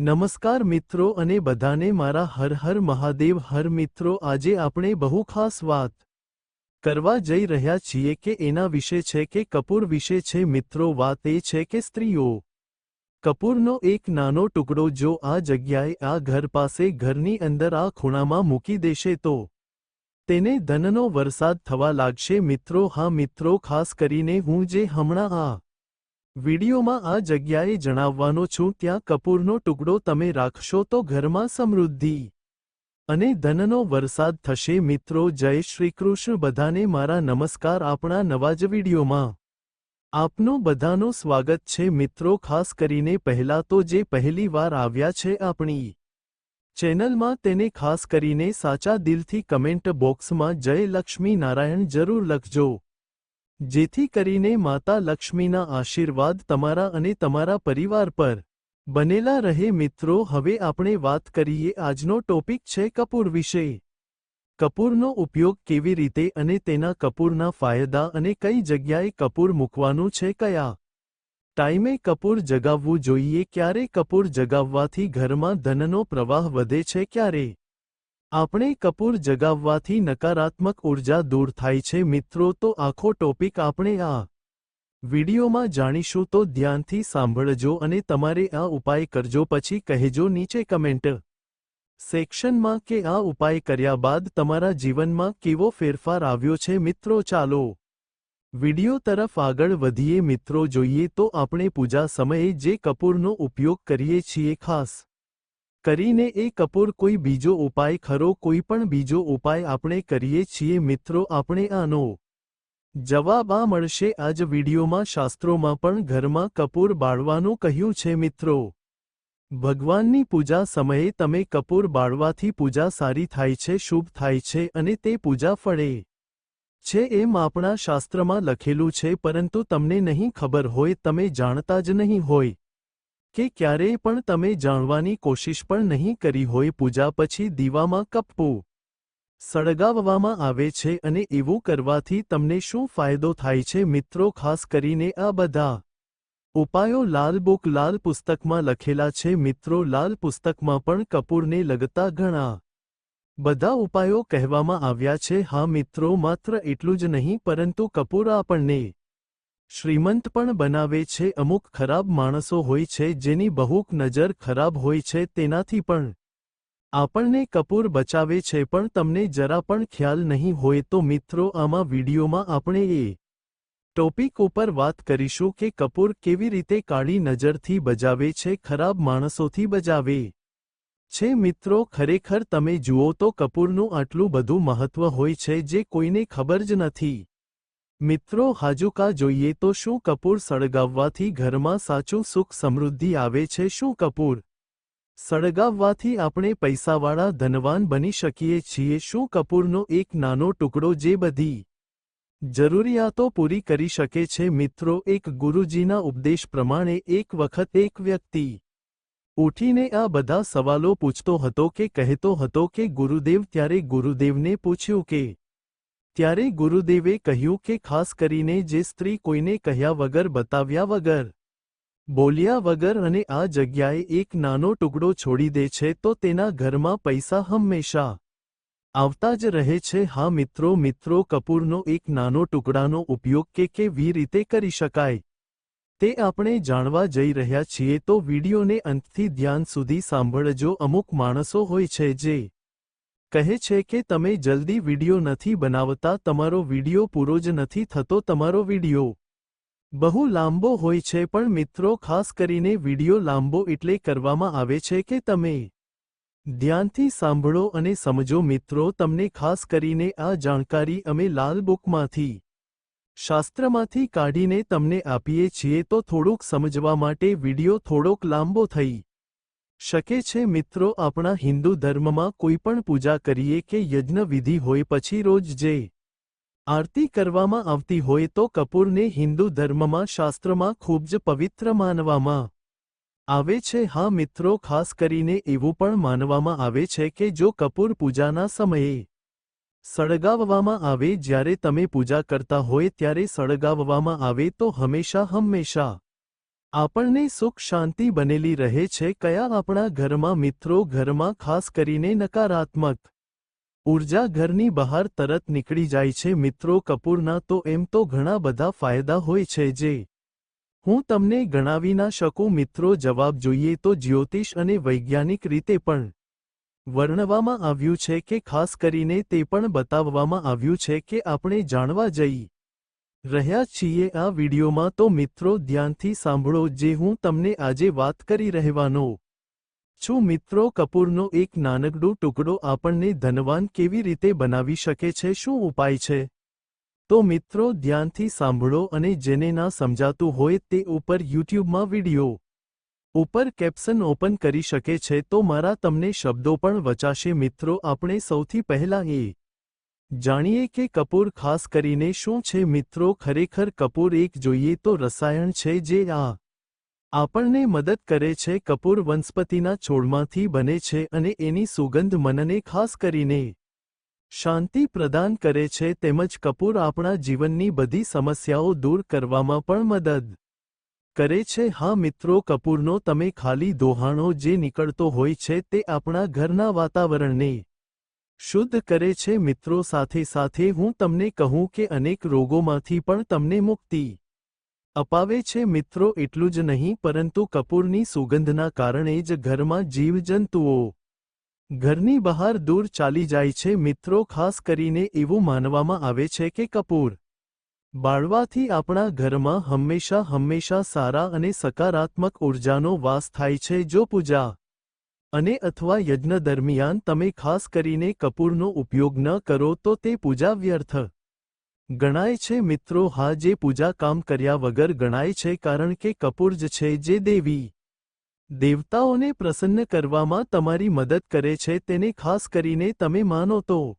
નમસ્કાર મિત્રો અને બધાને મારા હર હર મહાદેવ હર મિત્રો, આજે આપણે બહુ ખાસ વાત કરવા જઈ રહ્યા છીએ કે એના વિશે છે કે કપૂર વિશે છે મિત્રો, વાત એ છે કે સ્ત્રીઓ. કપૂરનો એક નાનો ટુકડો જો આ જગ્યાએ, આ ઘર પાસે ઘરની અંદર આ ખૂણામાં મૂકી દેશે તો તેને ધનનો વરસાદ થવા લાગશે મિત્રો. હા મિત્રો, ખાસ કરીને હું જે હમણાં આ વિડીયોમાં આ જગ્યાએ જણાવવાનો છું, ત્યાં કપૂરનો ટુકડો તમે રાખશો તો ઘરમાં સમૃદ્ધિ અને ધનનો વરસાદ થશે. મિત્રો, જય શ્રીકૃષ્ણ બધાને મારા નમસ્કાર. આપણા નવા જ વિડીયોમાં આપનું બધાનું સ્વાગત છે. મિત્રો, ખાસ કરીને પહેલા તો જે પહેલી વાર આવ્યા છે આપણી ચેનલમાં, તેને ખાસ કરીને સાચા દિલથી કમેન્ટ બોક્સમાં જય લક્ષ્મી નારાયણ જરૂર લખજો. જેથી કરીને માતા લક્ષ્મીના આશીર્વાદ તમારા અને તમારા પરિવાર પર બનેલા રહે. મિત્રો, હવે આપણે વાત કરીએ આજનો ટોપિક છે કપૂર વિશે. કપૂરનો ઉપયોગ કેવી રીતે અને તેના કપૂરના ફાયદા અને કઈ જગ્યાએ કપૂર મૂકવાનું છે, કયા ટાઈમે કપૂર જગાવવું જોઈએ, ક્યારે કપૂર જગાવવાથી ઘરમાં ધનનો પ્રવાહ વધે છે, ક્યારે આપણે કપૂર જગાવવાથી નકારાત્મક ઊર્જા દૂર થાય છે મિત્રો, તો આખો ટોપિક આપણે આ વિડીયોમાં જાણીશું, તો ધ્યાનથી સાંભળજો અને તમારે આ ઉપાય કરજો. પછી કહેજો નીચે કમેન્ટ સેક્શનમાં કે આ ઉપાય કર્યા બાદ તમારા જીવનમાં કેવો ફેરફાર આવ્યો છે. મિત્રો, ચાલો વિડિયો તરફ આગળ વધીએ. મિત્રો, જોઈએ તો આપણે પૂજા સમયે જે કપૂરનો ઉપયોગ કરીએ છીએ, ખાસ કરીને એ કપૂર કોઈ બીજો ઉપાય ખરો, કોઈ પણ બીજો ઉપાય આપણે કરીએ છીએ, મિત્રો, આપણે આનો જવાબ આ મળશે આજ વિડીયોમાં શાસ્ત્રોમાં પણ ઘરમાં કપૂર બાળવાનું કહ્યું છે, મિત્રો. ભગવાનની પૂજા સમયે તમે કપૂર બાળવાથી પૂજા સારી થાય છે, શુભ થાય છે અને તે પૂજા ફળે છે એમ આપણા શાસ્ત્રમાં લખેલું છે, પરંતુ તમને નહીં ખબર હોય, તમે જાણતા જ નહીં હોય. કે ક્યારેય પણ તમે જાણવાની કોશિશ પણ નહીં કરી હોય પૂજા પછી દીવામાં કપ્પું સળગાવવામાં આવે છે અને એવું કરવાથી તમને શું ફાયદો થાય છે મિત્રો ખાસ કરીને આ બધા ઉપાયો લાલ બુક લાલ પુસ્તકમાં લખેલા છે મિત્રો લાલ પુસ્તકમાં પણ કપૂરને લગતા ઘણા બધા ઉપાયો કહેવામાં આવ્યા છે હા મિત્રો માત્ર એટલું જ નહીં પરંતુ કપૂર આપણને શ્રીમંત પણ બનાવે છે. અમુક ખરાબ માણસો હોય છે જેની બહુક નજર ખરાબ હોય છે તેનાથી પણ. આપણને કપૂર બચાવે છે પણ તમને જરા પણ ખ્યાલ નહીં હોય તો મિત્રો આમાં વિડીયોમાં આપણે એ ટોપિક ઉપર વાત કરીશું કે કપૂર કેવી રીતે કાળી નજરથી બજાવે છે, ખરાબ માણસોથી બજાવે છે. મિત્રો, ખરેખર તમે જુઓ તો કપૂરનું આટલું બધું મહત્વ હોય છે જે કોઈને ખબર જ નથી. મિત્રો હાજુકા જોઈએ તો શું કપૂર સળગાવવાથી ઘરમાં સાચું સુખ સમૃદ્ધિ આવે છે? શું કપૂર સળગાવવાથી આપણે પૈસાવાળા ધનવાન બની શકીએ છીએ? શું કપૂરનો એક નાનો ટુકડો જે બધી જરૂરિયાતો પૂરી કરી શકે છે? મિત્રો, એક ગુરુજીના ઉપદેશ પ્રમાણે એક વખત એક વ્યક્તિ ઉઠીને આ બધા સવાલો પૂછતો હતો કે, કહેતો હતો કે, ગુરુદેવ, ત્યારે ગુરુદેવને પૂછ્યું કે ત્યારે ગુરુદેવે કહ્યું કે ખાસ કરીને જે સ્ત્રી કોઈને કહ્યા વગર, બતાવ્યા વગર. બોલ્યા વગર અને આ જગ્યાએ એક નાનો ટુકડો છોડી દે છે તો તેના ઘરમાં પૈસા હંમેશા આવતા જ રહે છે. હા મિત્રો મિત્રો, કપૂરનો એક નાનો ટુકડાનો ઉપયોગ કે કેવી રીતે કરી શકાય તે આપણે જાણવા જઈ રહ્યા છીએ તો વિડીયોને અંતથી ધ્યાન સુધી સાંભળજો. અમુક માણસો હોય છે જે કહે છે કે તમે જલ્દી વીડિયો નથી બનાવતા, તમારો વીડિયો પૂરો જ નથી થતો, તમારો વીડિયો બહુ લાંબો હોય છે, પણ મિત્રો, ખાસ કરીને વીડિયો લાંબો એટલે કરવામાં આવે છે કે તમે ધ્યાનથી સાંભળો અને સમજો મિત્રો, તમને ખાસ કરીને આ જાણકારી અમે લાલ બુકમાંથી, શાસ્ત્રમાંથી કાઢીને તમને આપીએ છીએ, તો થોડુંક સમજવા માટે વિડિયો થોડોક લાંબો થઈ શકે છે મિત્રો આપણા હિન્દુ ધર્મમાં કોઈપણ પૂજા કરીએ કે યજ્ઞ વિધિ હોય પછી રોજ જે આરતી કરવામાં આવતી હોય તો કપૂરને હિન્દુ ધર્મમાં શાસ્ત્રમાં ખૂબ જ પવિત્ર માનવામાં આવે છે. હા મિત્રો, ખાસ કરીને એવું પણ માનવામાં આવે છે કે જો કપૂર પૂજાના સમયે સળગાવવામાં આવે, જ્યારે તમે પૂજા કરતા હોય ત્યારે સળગાવવામાં આવે તો હંમેશા હંમેશા આપણને સુખ શાંતિ બનેલી રહે છે કયા આપણા ઘરમાં મિત્રો ઘરમાં ખાસ કરીને નકારાત્મક ઊર્જા ઘરની બહાર તરત નીકળી જાય છે મિત્રો કપૂરના તો એમ તો ઘણા બધા ફાયદા હોય છે જે હું તમને ગણાવી ના શકું મિત્રો જવાબ જોઈએ તો જ્યોતિષ અને વૈજ્ઞાનિક રીતે પણ વર્ણવામાં આવ્યું છે કે ખાસ કરીને તે પણ બતાવવામાં આવ્યું છે કે આપણે જાણવા જઈ રહ્યા છીએ આ વિડીયોમાં તો મિત્રો ધ્યાનથી સાંભળો જે હું તમને આજે વાત કરી રહેવાનો. છું મિત્રો કપૂરનો એક નાનકડો ટુકડો આપણને ધનવાન કેવી રીતે બનાવી શકે છે, શું ઉપાય છે? તો મિત્રો ધ્યાનથી સાંભળો અને જેને ના સમજાતું હોય તે ઉપર યુટ્યુબમાં વીડિયો ઉપર કેપ્શન ઓપન કરી શકે છે, તો મારા તમને શબ્દો પણ વચાશે. મિત્રો, આપણે સૌથી પહેલાં એ જાણીએ કે કપૂર ખાસ કરીને શું છે મિત્રો? ખરેખર કપૂર એક જોઈએ તો રસાયણ છે જે આ આપણને મદદ કરે છે. કપૂર વનસ્પતિના છોડમાંથી બને છે અને એની સુગંધ મનને ખાસ કરીને શાંતિ પ્રદાન કરે છે. તેમજ કપૂર આપણા જીવનની બધી સમસ્યાઓ દૂર કરવામાં પણ મદદ કરે છે. હા મિત્રો, કપૂરનો તમે ખાલી દોહાણો જે નીકળતો હોય છે તે આપણા ઘરના વાતાવરણને શુદ્ધ કરે છે મિત્રો સાથે સાથે હું તમને કહું કે અનેક રોગોમાંથી પણ તમને મુક્તિ અપાવે છે મિત્રો એટલું જ નહીં પરંતુ કપૂરની સુગંધના કારણે જ ઘરમાં જીવજંતુઓ ઘરની બહાર દૂર ચાલી જાય છે મિત્રો ખાસ કરીને એવું માનવામાં આવે છે કે કપૂર બાળવાથી આપણા ઘરમાં હંમેશા હંમેશા સારા અને સકારાત્મક ઊર્જાનો વાસ થાય છે જો પૂજા અને અથવા યજ્ઞ દરમિયાન તમે ખાસ કરીને કપૂરનો ઉપયોગ ન કરો તો તે પૂજા વ્યર્થ. ગણાય છે મિત્રો, હા, જે પૂજા કામ કર્યા વગર ગણાય છે કારણ કે કપૂર જ છે જે દેવી. દેવતાઓને પ્રસન્ન કરવામાં તમારી મદદ કરે છે તેને ખાસ કરીને તમે માનો તો.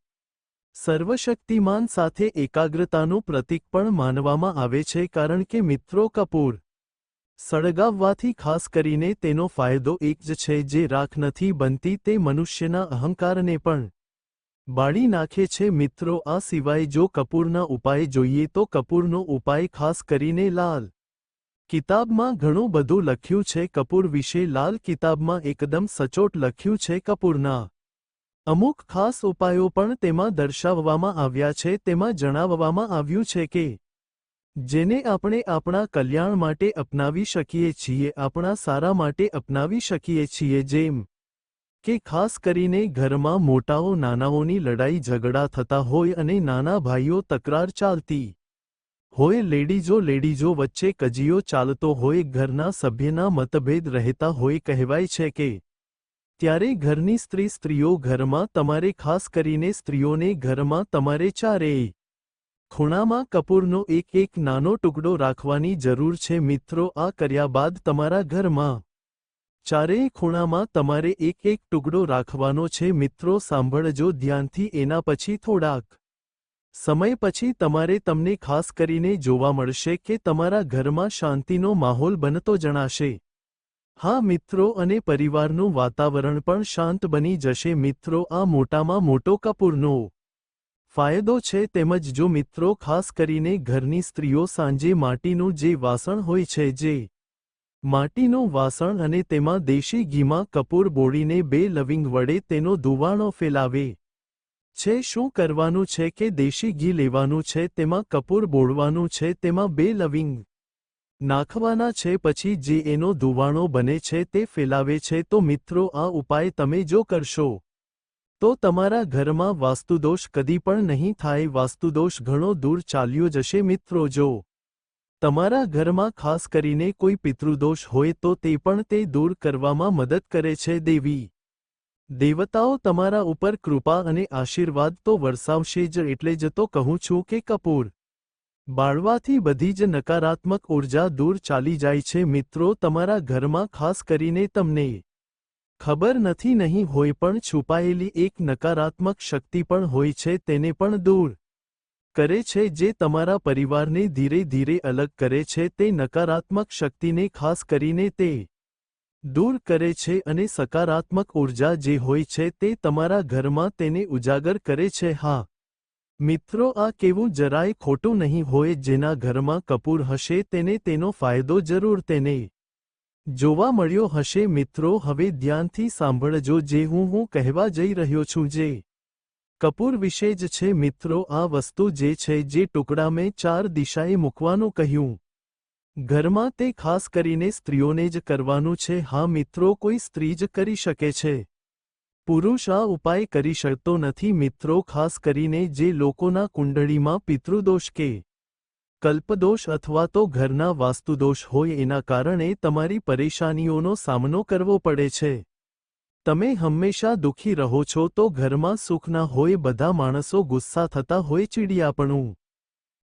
સર્વશક્તિમાન સાથે એકાગ્રતાનું પ્રતીક પણ માનવામાં આવે છે કારણ કે મિત્રો, કપૂર સળગાવવાથી ખાસ કરીને તેનો ફાયદો એક જ છે જે રાખ નથી બનતી તે મનુષ્યના અહંકારને પણ. બાળી નાખે છે મિત્રો આ સિવાય જો કપૂરના ઉપાય જોઈએ તો કપૂરનો ઉપાય ખાસ કરીને લાલ. કિતાબમાં ઘણું બધું લખ્યું છે કપૂર વિશે લાલ કિતાબમાં એકદમ સચોટ લખ્યું છે કપૂરના. અમુક ખાસ ઉપાયો પણ તેમાં દર્શાવવામાં આવ્યા છે તેમાં જણાવવામાં આવ્યું છે કે જેને આપણે આપણા કલ્યાણ માટે અપનાવી શકીએ છીએ, આપણા સારા માટે અપનાવી શકીએ છીએ, જેમ કે ખાસ કરીને ઘરમાં મોટાઓ નાનાઓની લડાઈ ઝઘડા થતા હોય અને નાના ભાઈઓ તકરાર ચાલતી હોય, લેડીઝો લેડીઝો વચ્ચે કજીયો ચાલતો હોય, ઘરના સભ્યના મતભેદ રહેતા હોય, કહેવાય છે કે ત્યારે ઘરની સ્ત્રી સ્ત્રીઓ ઘરમાં તમારે ખાસ કરીને સ્ત્રીઓને ઘરમાં તમારે ચારેય ખૂણામાં કપૂરનો એક એક નાનો ટુકડો રાખવાની જરૂર છે. મિત્રો, આ કર્યા બાદ તમારા ઘરમાં ચારેય ખૂણામાં તમારે એક એક ટુકડો રાખવાનો છે. મિત્રો, સાંભળજો ધ્યાનથી, એના પછી થોડાક સમય પછી તમારે તમને ખાસ કરીને જોવા મળશે કે તમારા ઘરમાં શાંતિનો માહોલ બનતો જણાશે. હા, મિત્રો, અને પરિવારનું વાતાવરણ પણ શાંત બની જશે. મિત્રો, આ મોટામાં મોટો કપૂરનો ફાયદો છે તેમજ જો મિત્રો ખાસ કરીને ઘરની સ્ત્રીઓ સાંજે માટીનું જે વાસણ હોય છે જે માટીનું વાસણ અને તેમાં દેશી ઘીમાં કપૂર બોળીને બે લવિંગ વડે તેનો ધુવાણો ફેલાવે છે, શું કરવાનું છે કે દેશી ઘી લેવાનું છે, તેમાં કપૂર બોળવાનું છે, તેમાં બે લવિંગ નાખવાના છે, પછી જે એનો ધુવાણો બને છે તે ફેલાવે છે, તો મિત્રો આ ઉપાય તમે જો કરશો તો તમારા ઘરમાં વાસ્તુદોષ કદી પણ નહીં થાય, વાસ્તુદોષ ઘણો દૂર ચાલ્યો જશે મિત્રો જો તમારા ઘરમાં ખાસ કરીને કોઈ પિતૃદોષ હોય તો તે પણ તે દૂર કરવામાં મદદ કરે છે દેવી. દેવતાઓ તમારા ઉપર કૃપા અને આશીર્વાદ તો વરસાવશે જ એટલે જ તો કહું છું કે કપૂર. બાળવાથી બધી જ નકારાત્મક ઊર્જા દૂર ચાલી જાય છે મિત્રો તમારા ઘરમાં ખાસ કરીને તમને. ખબર નથી નહીં હોય પણ છુપાયેલી એક નકારાત્મક શક્તિ પણ હોય છે તેને પણ દૂર કરે છે જે તમારા પરિવારને ધીરે ધીરે અલગ કરે છે તે નકારાત્મક શક્તિને ખાસ કરીને તે દૂર કરે છે અને સકારાત્મક ઊર્જા જે હોય છે તે તમારા ઘરમાં તેને ઉજાગર કરે છે. હા, મિત્રો, આ કેવું જરાય ખોટું નહીં હોય જેના ઘરમાં કપૂર હશે તેને તેનો ફાયદો જરૂર તેને જોવા મળ્યો હશે મિત્રો, હવે ધ્યાનથી સાંભળજો જે હું હું કહેવા જઈ રહ્યો છું જે કપૂર વિશે જ છે મિત્રો, આ વસ્તુ જે છે જે ટુકડા મેં ચાર દિશાએ મૂકવાનું કહ્યું. ઘરમાં તે ખાસ કરીને સ્ત્રીઓને જ કરવાનું છે, હા મિત્રો, કોઈ સ્ત્રી જ કરી શકે છે. પુરુષ આ ઉપાય કરી શકતો નથી મિત્રો, ખાસ કરીને જે લોકોના કુંડળીમાં પિતૃદોષ કે કલ્પદોષ અથવા તો ઘરના વાસ્તુદોષ હોય એના કારણે તમારી પરેશાનીઓનો સામનો કરવો પડે છે. તમે હંમેશા દુઃખી રહો છો તો ઘરમાં સુખ ના હોય બધા માણસો ગુસ્સા થતા હોય ચીડિયાપણું.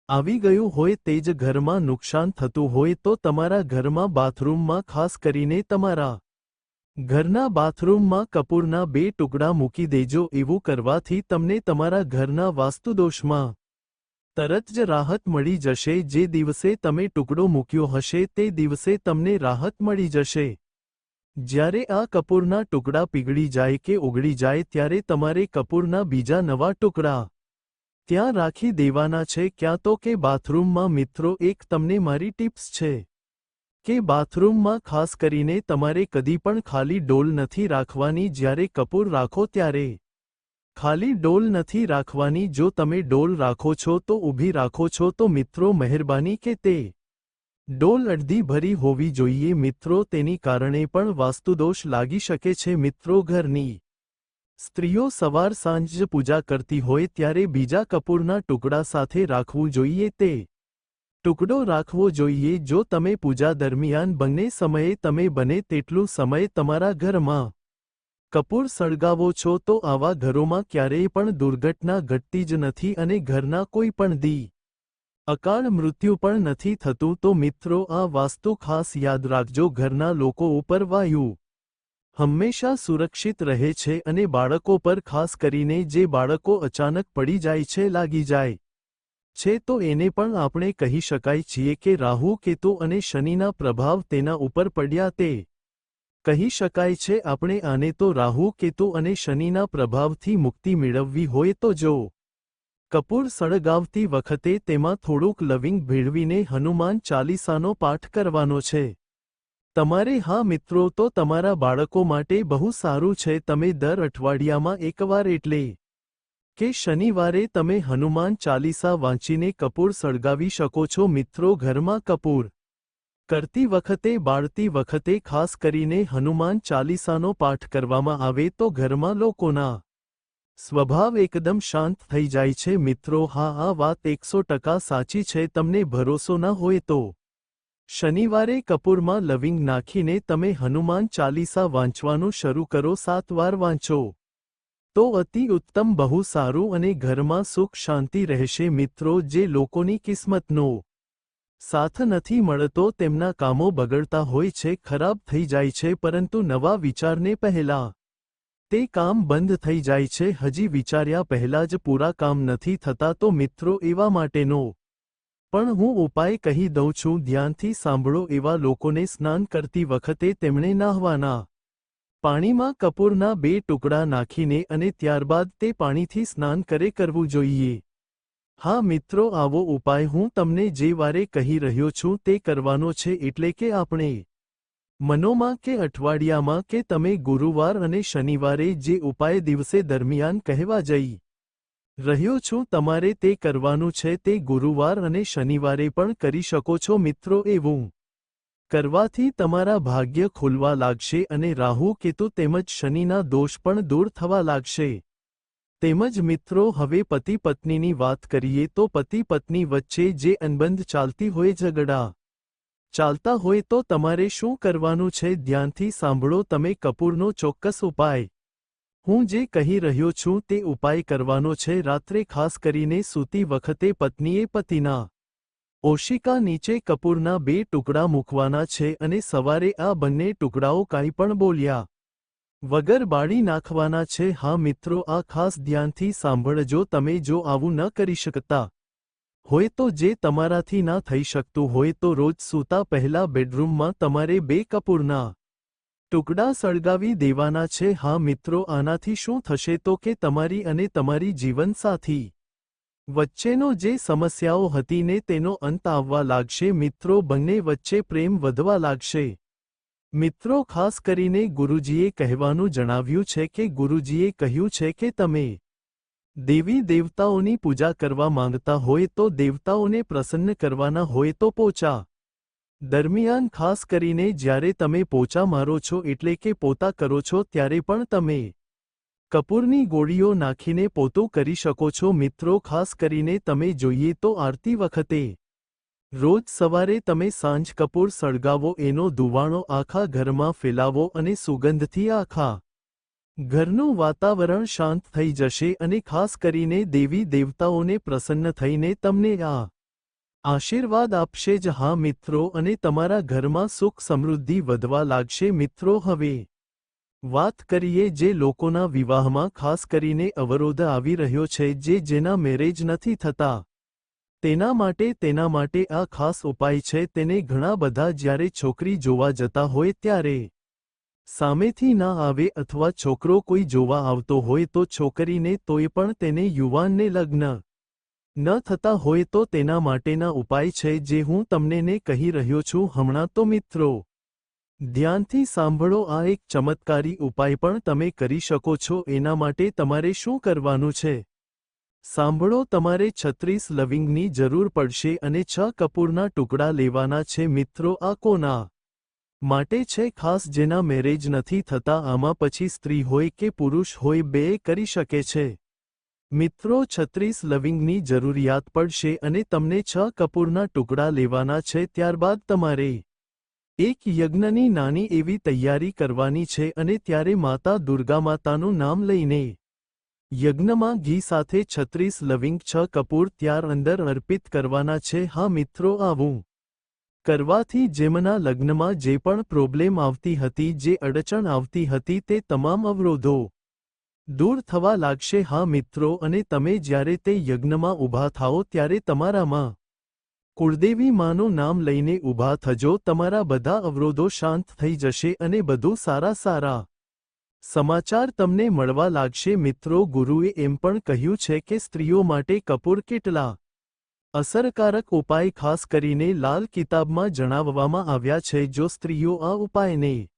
આવી ગયું હોય તે જ ઘરમાં નુકસાન થતું હોય તો તમારા ઘરમાં બાથરૂમમાં ખાસ કરીને તમારા ઘરના બાથરૂમમાં કપૂરના બે ટુકડા મૂકી દેજો એવું કરવાથી તમને તમારા ઘરના વાસ્તુદોષમાં તરત જ રાહત મળી જશે. જે દિવસે તમે ટુકડો મૂક્યો હશે, તે દિવસે તમને રાહત મળી જશે. જ્યારે આ કપૂરના ટુકડા પીગળી જાય કે ઓગળી જાય, ત્યારે તમારે કપૂરના બીજા નવા ટુકડા ત્યાં રાખી દેવાના છે. ક્યાં તો કે બાથરૂમમાં, મિત્રો, એક તમને મારી ટિપ્સ છે કે બાથરૂમમાં ખાસ કરીને તમારે કદી પણ ખાલી ડોલ નથી રાખવાની. જ્યારે કપૂર રાખો ત્યારે ખાલી ડોલ નથી રાખવાની. જો તમે ડોલ રાખો છો તો ઊભી રાખો છો. તો મિત્રો, મહેરબાની કે તે. ડોલ અડધી ભરી હોવી જોઈએ. મિત્રો, તેની કારણે પણ વાસ્તુદોષ લાગી શકે છે. મિત્રો, ઘરની સ્ત્રીઓ સવાર સાંજ પૂજા કરતી હોય ત્યારે બીજા કપૂરના ટુકડા સાથે રાખવું જોઈએ. તે ટુકડો રાખવો જોઈએ. જો તમે પૂજા દરમિયાન બંને સમયે તમે બને તેટલું સમય તમારા ઘરમાં કપૂર સળગાવો છો તો આવા ઘરોમાં ક્યારેય પણ દુર્ઘટના ઘટતી જ નથી અને ઘરના કોઈ પણ દી. અકાળ મૃત્યુ પણ નથી થતું તો મિત્રો આ વાસ્તુ ખાસ યાદ રાખજો ઘરના લોકો ઉપર વાયુ. હંમેશા સુરક્ષિત રહે છે અને બાળકો પર ખાસ કરીને જે બાળકો અચાનક પડી જાય છે લાગી જાય. છે તો એને પણ આપણે કહી શકાય છીએ કે રાહુ, કેતુ અને શનિના પ્રભાવ તેના ઉપર પડ્યા તે કહી શકાય છે, આપણે આને તો રાહુ, કેતુ અને શનિના પ્રભાવથી મુક્તિ મેળવવી હોય તો જો. કપૂર સળગાવતી વખતે તેમાં થોડુંક લવિંગ ભેળવીને હનુમાન ચાલીસાનો પાઠ કરવાનો છે. તમારે, હા, મિત્રો, તો તમારા બાળકો માટે બહુ સારું છે, તમે દર અઠવાડિયામાં એકવાર એટલે. કે શનિવારે તમે હનુમાન ચાલીસા વાંચીને કપૂર સળગાવી શકો છો, મિત્રો, ઘરમાં કપૂર. કરતી વખતે, બાળતી વખતે ખાસ કરીને હનુમાન ચાલીસાનો પાઠ કરવામાં આવે તો ઘરમાં લોકોના સ્વભાવ એકદમ શાંત થઈ જાય છે. મિત્રો, હા, આ વાત એકસો ટકા સાચી છે. તમને ભરોસો ન હોય તો શનિવારે કપૂરમાં લવિંગ નાખીને તમે હનુમાન ચાલીસા વાંચવાનું શરૂ કરો. સાત વાર વાંચો તો અતિ ઉત્તમ, બહુ સારું અને ઘરમાં સુખ શાંતિ રહેશે. મિત્રો, જે લોકોની કિસ્મતનો સાથ નથી મળતો તેમના કામો બગડતા હોય છે, ખરાબ થઈ જાય છે, પરંતુ નવા વિચારને પહેલા તે કામ બંધ થઈ જાય છે. હજી વિચાર્યા પહેલા જ પૂરા કામ નથી થતા તો મિત્રો એવા માટેનો પણ હું ઉપાય કહી દઉં છું. ધ્યાનથી સાંભળો એવા લોકોને સ્નાન કરતી વખતે તેમણે નાહવાના પાણીમાં કપૂરના બે ટુકડા નાખીને અને ત્યારબાદ તે પાણીથી સ્નાન કરે કરવું જોઈએ. હા મિત્રો, આવો ઉપાય હું તમને જે વારે કહી રહ્યો છું તે કરવાનો છે એટલે કે આપણે મનોમાં કે અઠવાડિયામાં કે તમે ગુરુવાર અને શનિવારે જે ઉપાય દિવસે દરમિયાન કહેવા જઈ રહ્યો છું તમારે તે કરવાનું છે તે ગુરુવાર અને શનિવારે પણ કરી શકો છો મિત્રો એવું કરવાથી તમારા ભાગ્ય ખુલવા લાગશે અને રાહુ, કેતુ તેમજ શનિના દોષ પણ દૂર થવા લાગશે. તેમજ મિત્રો, હવે પતિ પત્નીની વાત કરીએ તો પતિ પત્ની વચ્ચે જે અનબંધ ચાલતી હોય ઝઘડા. ચાલતા હોય તો તમારે શું કરવાનું છે ધ્યાનથી સાંભળો તમે કપૂરનો ચોક્કસ ઉપાય. હું જે કહી રહ્યો છું તે ઉપાય કરવાનો છે રાત્રે ખાસ કરીને સૂતી વખતે પત્નીએ પતિના ઓશિકા નીચે કપૂરના બે ટુકડા મૂકવાના છે અને સવારે આ બંને ટુકડાઓ કાંઈ પણ બોલ્યા. વગર બાળી નાખવાના છે. હા મિત્રો, આ ખાસ ધ્યાનથી સાંભળજો. તમે જો આવું ન કરી શકતા હોય તો જે તમારાથી ના થઈ શકતું હોય તો રોજ સૂતા પહેલા બેડરૂમમાં તમારે બે કપૂરના ટુકડા સળગાવી દેવાના છે. હા મિત્રો, આનાથી શું થશે તો કે તમારી અને તમારી જીવનસાથી વચ્ચેનો જે સમસ્યાઓ હતી ને તેનો અંત આવવા લાગશે. મિત્રો, બંને વચ્ચે પ્રેમ વધવા લાગશે. મિત્રો, ખાસ કરીને ગુરુજીએ કહેવાનું જણાવ્યું છે કે ગુરુજીએ કહ્યું છે કે તમે દેવી દેવતાઓની પૂજા કરવા માંગતા હોય તો દેવતાઓને પ્રસન્ન કરવાના હોય તો પોચા. દરમિયાન ખાસ કરીને જ્યારે તમે પોચા મારો છો એટલે કે પોતા કરો છો ત્યારે પણ તમે કપૂરની ગોળીઓ નાખીને પોતું કરી શકો છો. મિત્રો, ખાસ કરીને તમે જોઈએ તો આરતી વખતે રોજ સવારે તમે સાંજ કપૂર સળગાવો, એનો ધુવાણો આખા ઘરમાં ફેલાવો અને સુગંધથી આખા ઘરનું વાતાવરણ શાંત થઈ જશે અને ખાસ કરીને દેવી દેવતાઓને પ્રસન્ન થઈને તમને આ આશીર્વાદ આપશે જ. હા મિત્રો, અને તમારા ઘરમાં સુખ સમૃદ્ધિ વધવા લાગશે. મિત્રો, હવે વાત કરીએ જે લોકોના વિવાહમાં ખાસ કરીને અવરોધ આવી રહ્યો છે, જે જેના મેરેજ નથી થતા. તેના માટે તેના માટે આ ખાસ ઉપાય છે તેને ઘણા બધા જ્યારે છોકરી જોવા જતા હોય ત્યારે. સામેથી ના આવે અથવા છોકરો કોઈ જોવા આવતો હોય તો છોકરીને તોય પણ તેને યુવાનને લગ્ન. ન થતા હોય તો તેના માટેના ઉપાય છે જે હું તમને કહી રહ્યો છું હમણાં તો મિત્રો. ધ્યાનથી સાંભળો આ એક ચમત્કારી ઉપાય પણ તમે કરી શકો છો એના માટે તમારે શું કરવાનું છે? સાંભળો, તમારે છત્રીસ લવિંગની જરૂર પડશે અને છ કપૂરના ટુકડા લેવાના છે. મિત્રો, આ કોના માટે છે? ખાસ જેના મેરેજ નથી થતા, આમાં પછી સ્ત્રી હોય કે પુરુષ હોય, બે કરી શકે છે. મિત્રો, છત્રીસ લવિંગની જરૂરિયાત પડશે અને તમને છ કપૂરના ટુકડા લેવાના છે. ત્યારબાદ તમારે એક યજ્ઞની નાની એવી તૈયારી કરવાની છે અને ત્યારે માતા દુર્ગા માતાનું નામ લઈને યજ્ઞમાં ઘી સાથે છત્રીસ લવિંગ છ કપૂર ત્યાર અંદર અર્પિત કરવાના છે. હા મિત્રો, આવું કરવાથી જેમના લગ્નમાં જે પણ પ્રોબ્લેમ આવતી હતી, જે અડચણ આવતી હતી, તે તમામ અવરોધો દૂર થવા લાગશે. હા મિત્રો, અને તમે જ્યારે તે યજ્ઞમાં ઊભા થાઓ, ત્યારે તમારામાં કુળદેવી માનું નામ લઈને ઊભા થજો. તમારા બધા અવરોધો શાંત થઈ જશે અને બધું સારા સારા સમાચાર તમને મળવા લાગશે મિત્રો ગુરુએ એમ પણ કહ્યું છે કે સ્ત્રીઓ માટે કપૂર કેટલા અસરકારક ઉપાય ખાસ કરીને લાલ કિતાબમાં જણાવવામાં આવ્યા છે જો સ્ત્રીઓ આ ઉપાયને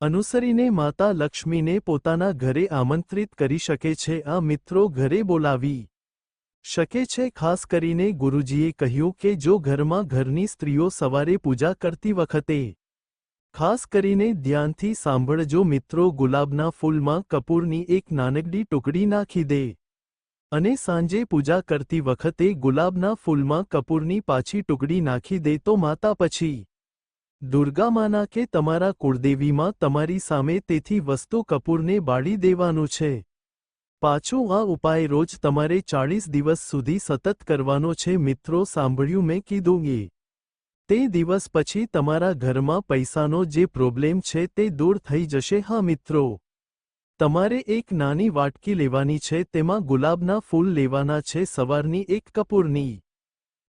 અનુસરીને માતા લક્ષ્મીને પોતાના ઘરે આમંત્રિત કરી શકે છે, આ મિત્રો ઘરે બોલાવી શકે છે. ખાસ કરીને ગુરુજીએ કહ્યું કે જો ઘરમાં ઘરની સ્ત્રીઓ સવારે પૂજા કરતી વખતે ખાસ કરીને ધ્યાનથી સાંભળજો મિત્રો ગુલાબના ફૂલમાં કપૂરની એક નાનકડી ટુકડી નાખી દે. અને સાંજે પૂજા કરતી વખતે ગુલાબના ફૂલમાં કપૂરની પાછી ટુકડી નાખી દે તો માતા પછી. દુર્ગામાના કે તમારા કુળદેવીમાં તમારી સામે તેથી વસ્તુ કપૂરને બાળી દેવાનું છે. પાછો આ ઉપાય રોજ તમારે ચાળીસ દિવસ સુધી સતત કરવાનો છે મિત્રો સાંભળ્યું મેં કીધું એ. તે દિવસ પછી તમારા ઘરમાં પૈસાનો જે પ્રોબ્લેમ છે તે દૂર થઈ જશે. હા મિત્રો, તમારે એક નાની વાટકી લેવાની છે, તેમાં ગુલાબના ફૂલ લેવાના છે, સવારની એક કપૂરની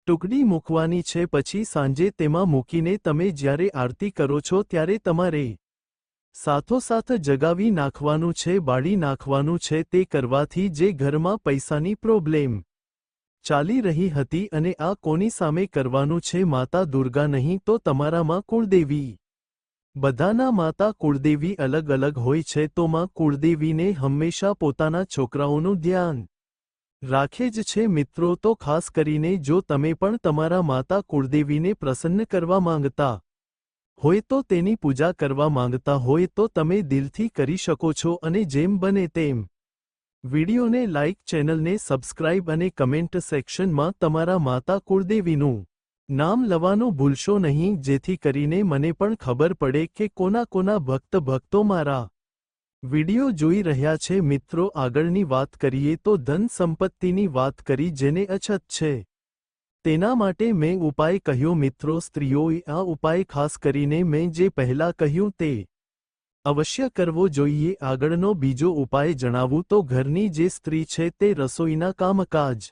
ટુકડી મૂકવાની છે, પછી સાંજે તેમાં મૂકીને તમે જ્યારે આરતી કરો છો ત્યારે તમારે સાથોસાથ જગાવી નાખવાનું છે, બાળી નાખવાનું છે, તે કરવાથી જે ઘરમાં પૈસાની પ્રોબ્લેમ ચાલી રહી હતી અને આ કોની સામે કરવાનું છે માતા દુર્ગા નહીં તો તમારામાં કુળદેવી. બધાના માતા કુળદેવી અલગ અલગ હોય છે તો માં કુળદેવીને હંમેશા પોતાના છોકરાઓનું ધ્યાન રાખે જ છે મિત્રો તો ખાસ કરીને જો તમે પણ તમારા માતા કુળદેવીને પ્રસન્ન કરવા માંગતા હોય તો તેની પૂજા કરવા માંગતા હોય તો તમે દિલથી કરી શકો છો અને જેમ બને તેમ. વિડિયોને લાઇક ચેનલને સબસ્ક્રાઇબ અને કમેન્ટ સેક્શનમાં તમારા માતા કુળદેવીનું નામ લવાનું ભૂલશો નહીં, જેથી કરીને મને પણ ખબર પડે કે કોના કોના ભક્ત ભક્તો મારા વિડિયો જોઈ રહ્યા છે. મિત્રો, આગળની વાત કરીએ તો ધન સંપત્તિની વાત કરી જેને અછત છે. તેના માટે મેં ઉપાય કહ્યો. મિત્રો, સ્ત્રીઓએ આ ઉપાય ખાસ કરીને મેં જે પહેલા કહ્યું તે અવશ્ય કરવો જોઈએ. આગળનો બીજો ઉપાય જણાવું તો ઘરની જે સ્ત્રી છે તે રસોઈના કામકાજ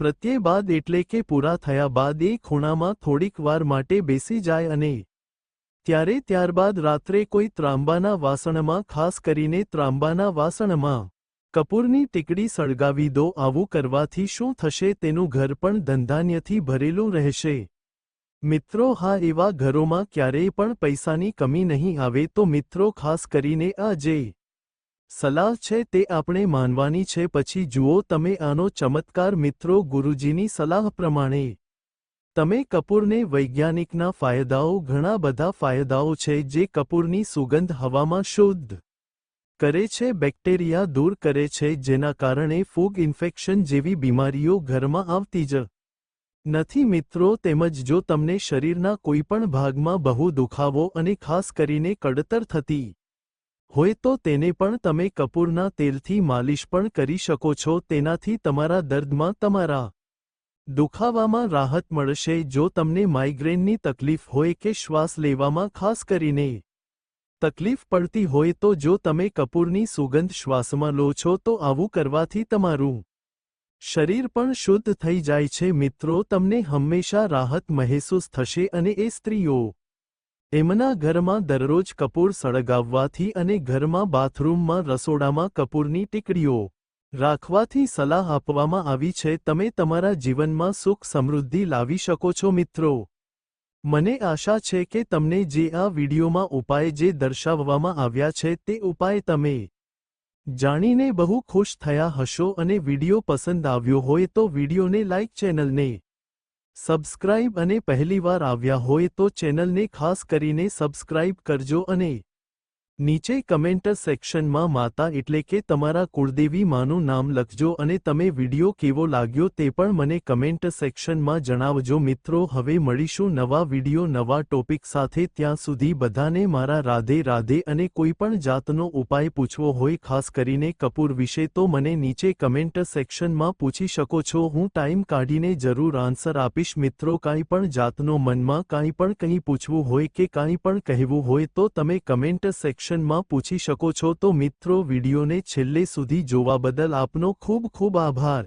પ્રત્યે બાદ એટલે કે પૂરા થયા બાદ એ ખૂણામાં થોડીક વાર માટે બેસી જાય અને ત્યારે ત્યારબાદ રાત્રે કોઈ ત્રાંબાના વાસણમાં, ખાસ કરીને ત્રાંબાના વાસણમાં, કપૂરની ટીકડી સળગાવી દો. આવું કરવાથી શું થશે? તેનું ઘર પણ ધંધાન્યથી ભરેલું રહેશે. મિત્રો, હા, એવા ઘરોમાં ક્યારેય પણ પૈસાની કમી નહીં આવે તો મિત્રો, ખાસ કરીને આ જે સલાહ છે તે આપણે માનવાની છે. પછી જુઓ, તમે આનો ચમત્કાર મિત્રો, ગુરુજીની સલાહ પ્રમાણે. તમે કપૂરને વૈજ્ઞાનિકના ફાયદાઓ, ઘણા બધા ફાયદાઓ છે જે કપૂરની સુગંધ હવામાં શુદ્ધ કરે છે, બેક્ટેરિયા દૂર કરે છે, જેના કારણે ફૂગ ઇન્ફેક્શન જેવી બીમારીઓ ઘરમાં આવતી જ નથી મિત્રો તેમજ જો તમને શરીરના કોઈપણ ભાગમાં બહુ દુખાવો અને ખાસ કરીને કડતર થતી હોય તો તેને પણ તમે કપૂરના તેલથી માલિશ પણ કરી શકો છો. તેનાથી તમારા દર્દમાં તમારા દુખાવામાં રાહત મળશે. જો તમને માઇગ્રેનની તકલીફ હોય કે શ્વાસ લેવામાં ખાસ કરીને તકલીફ પડતી હોય તો જો તમે કપૂરની સુગંધ શ્વાસમાં લો છો તો આવું કરવાથી તમારું શરીર પણ શુદ્ધ થઈ જાય છે મિત્રો, તમને હંમેશા રાહત મહેસૂસ થશે અને એ સ્ત્રીઓ એમના ઘરમાં દરરોજ કપૂર સળગાવવાથી અને ઘરમાં બાથરૂમમાં રસોડામાં કપૂરની ટીકડીઓ રાખવાથી સલાહ આપવામાં આવી છે. તમે તમારા જીવનમાં સુખ સમૃદ્ધિ લાવી શકો છો મિત્રો. મને આશા છે કે તમને જે આ વિડીયોમાં ઉપાય જે દર્શાવવામાં આવ્યા છે તે ઉપાય તમે જાણીને બહુ ખુશ થયા હશો અને વીડિયો પસંદ આવ્યો હોય તો વિડીયોને લાઇક ચેનલને સબસ્ક્રાઇબ અને પહેલીવાર આવ્યા હોય તો ચેનલને ખાસ કરીને સબસ્ક્રાઇબ કરજો અને નીચે કમેન્ટ સેક્શનમાં માતા એટલે કે તમારા કુળદેવી માનું નામ લખજો અને તમે વીડિયો કેવો લાગ્યો તે પણ મને કમેન્ટ સેક્શનમાં જણાવજો. મિત્રો, હવે મળીશું નવા વીડિયો, નવા ટોપિક સાથે. ત્યાં સુધી બધાને મારા રાધે રાધે અને કોઈપણ જાતનો ઉપાય પૂછવો હોય, ખાસ કરીને કપૂર વિશે, તો મને નીચે કમેન્ટ સેક્શનમાં પૂછી શકો છો. હું ટાઈમ કાઢીને જરૂર આન્સર આપીશ. મિત્રો, કાંઈ પણ જાતનો મનમાં કાંઈ પણ કંઈ પૂછવું હોય કે કાંઈ પણ કહેવું હોય, તો તમે કમેન્ટ સેક્શન સેક્શનમાં પૂછી શકો છો તો મિત્રો વિડીયોને છેલ્લે સુધી જોવા બદલ આપનો ખૂબ ખૂબ આભાર.